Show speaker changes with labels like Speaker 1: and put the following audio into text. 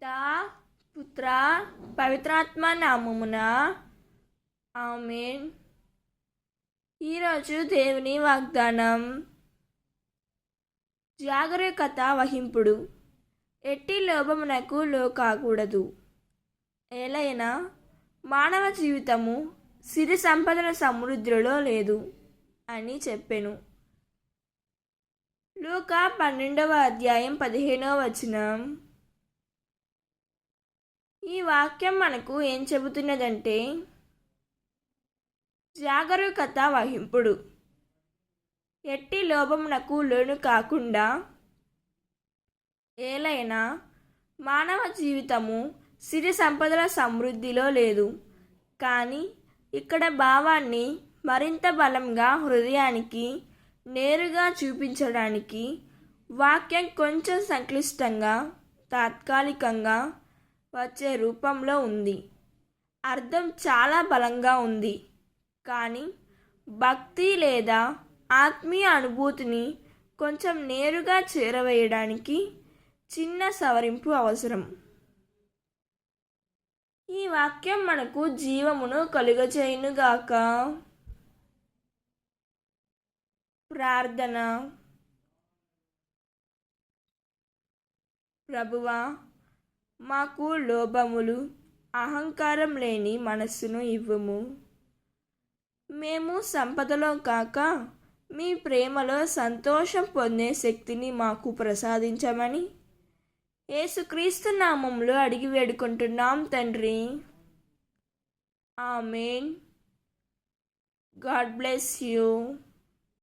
Speaker 1: పిత పుత్ర పవిత్రాత్మ నామమున. ఆమెన్. ఈరోజు దేవుని వాగ్దానం. జాగరూకత వహింపుడు. ఎట్టి లోభమునకు లోకాకూడదు. ఏలైనా మానవ జీవితము సిరి సంపదల సమృద్ధిలో లేదు అని చెప్పెను. లూకా పన్నెండవ అధ్యాయం పదిహేనవ వచనం. ఈ వాక్యం మనకు ఏం చెబుతున్నదంటే జాగరూకత వహింపుడు. ఎట్టి లోభమునకు లోను కాకుండా ఏలైనా మానవ జీవితము సిరి సంపదల సమృద్ధిలో లేదు. కానీ ఇక్కడ భావాన్ని మరింత బలంగా హృదయానికి నేరుగా చూపించడానికి వాక్యం కొంచెం సంక్లిష్టంగా తాత్కాలికంగా వచ్చే రూపంలో ఉంది. అర్థం చాలా బలంగా ఉంది. కానీ భక్తి లేదా ఆత్మీయ అనుభూతిని కొంచెం నేరుగా చేరవేయడానికి చిన్న సవరింపు అవసరం. ఈ వాక్యం మనకు జీవమును కలుగచేయునుగాక ప్రార్థన. ప్రభువా మాకు లోభములు అహంకారం లేని మనస్సును ఇవ్వము. మేము సంపదలో కాక మీ ప్రేమలో సంతోషం పొందే శక్తిని మాకు ప్రసాదించమని యేసుక్రీస్తు నామంలో అడిగి వేడుకుంటున్నాం తండ్రి. ఆమెన్. God bless you.